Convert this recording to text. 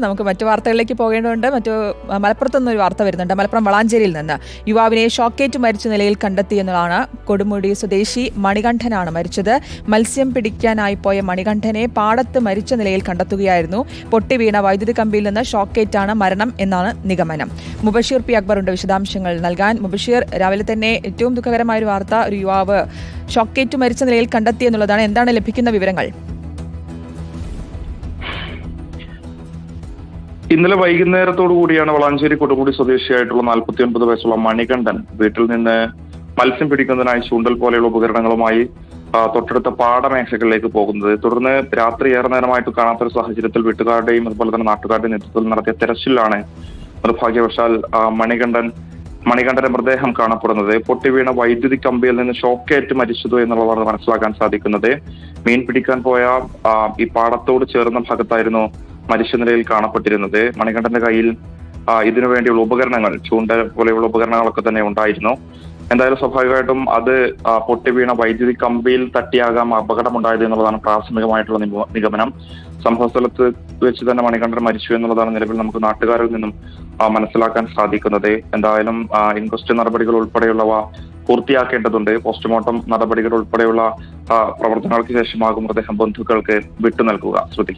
നമുക്ക് മറ്റു വാർത്തകളിലേക്ക് പോകേണ്ടതുണ്ട്. മറ്റു മലപ്പുറത്തു നിന്നൊരു വാർത്ത വരുന്നുണ്ട്. മലപ്പുറം വളാഞ്ചേരിയിൽ നിന്ന് യുവാവിനെ ഷോക്കേറ്റ് മരിച്ച നിലയിൽ കണ്ടെത്തി എന്നതാണ് കൊടുമുടി സ്വദേശി മണികണ്ഠനാണ് മരിച്ചത്. മത്സ്യം പിടിക്കാനായി പോയ മണികണ്ഠനെ പാടത്ത് മരിച്ച നിലയിൽ കണ്ടെത്തുകയായിരുന്നു. പൊട്ടി വീണ വൈദ്യുതി കമ്പിയിൽ നിന്ന് ഷോക്കേറ്റാണ് മരണം എന്നാണ് നിഗമനം. മുബഷീർ പി അക്ബറുണ്ട് വിശദാംശങ്ങൾ നൽകാൻ. മുബഷീർ രാവിലെ തന്നെ ഏറ്റവും ദുഃഖകരമായ ഒരു വാർത്ത. ഒരു യുവാവ് ഷോക്കേറ്റ് മരിച്ച നിലയിൽ കണ്ടെത്തി എന്നുള്ളതാണ്. എന്താണ് ലഭിക്കുന്ന വിവരങ്ങൾ? ഇന്നലെ വൈകുന്നേരത്തോടു കൂടിയാണ് വളാഞ്ചേരി കൊടുമുടി സ്വദേശിയായിട്ടുള്ള നാൽപ്പത്തി ഒൻപത് വയസ്സുള്ള മണികണ്ഠൻ വീട്ടിൽ നിന്ന് മത്സ്യം പിടിക്കുന്നതിനായി ചൂണ്ടൽ പോലെയുള്ള ഉപകരണങ്ങളുമായി തൊട്ടടുത്ത പാടമേഖലകളിലേക്ക് പോകുന്നത്. തുടർന്ന് രാത്രി ഏറെ നേരമായിട്ട് കാണാത്ത ഒരു സാഹചര്യത്തിൽ വീട്ടുകാരുടെയും അതുപോലെ തന്നെ നാട്ടുകാരുടെയും നേതൃത്വത്തിൽ നടത്തിയ തെരച്ചിലാണ് നിർഭാഗ്യവശാൽ മണികണ്ഠൻ മണികണ്ഠന്റെ മൃതദേഹം കാണപ്പെടുന്നത്. പൊട്ടിവീണ വൈദ്യുതി കമ്പിയിൽ നിന്ന് ഷോക്കേറ്റ് മരിച്ചതു എന്നുള്ളതാണ് മനസ്സിലാക്കാൻ സാധിക്കുന്നത്. മീൻ പിടിക്കാൻ പോയ ഈ പാടത്തോട് ചേർന്ന ഭാഗത്തായിരുന്നു മരിച്ച നിലയിൽ കാണപ്പെട്ടിരുന്നത്. മണികണ്ഠന്റെ കയ്യിൽ ഇതിനു വേണ്ടിയുള്ള ഉപകരണങ്ങൾ ചൂണ്ട പോലെയുള്ള ഉപകരണങ്ങളൊക്കെ തന്നെ ഉണ്ടായിരുന്നു. എന്തായാലും സ്വാഭാവികമായിട്ടും അത് പൊട്ടി വീണ വൈദ്യുതി കമ്പിയിൽ തട്ടിയാകാം അപകടമുണ്ടായത് എന്നുള്ളതാണ് പ്രാഥമികമായിട്ടുള്ള നിഗമനം. സംഭവ സ്ഥലത്ത് വെച്ച് തന്നെ മണികണ്ഠൻ മരിച്ചു എന്നുള്ളതാണ് നിലവിൽ നമുക്ക് നാട്ടുകാരിൽ നിന്നും മനസ്സിലാക്കാൻ സാധിക്കുന്നത്. എന്തായാലും ഇൻക്വസ്റ്റ് നടപടികൾ ഉൾപ്പെടെയുള്ളവ പൂർത്തിയാക്കേണ്ടതുണ്ട്. പോസ്റ്റ്മോർട്ടം നടപടികൾ ഉൾപ്പെടെയുള്ള പ്രവർത്തനങ്ങൾക്ക് ശേഷമാകും മൃതദേഹം ബന്ധുക്കൾക്ക് വിട്ടു നൽകുക. ശ്രുതി.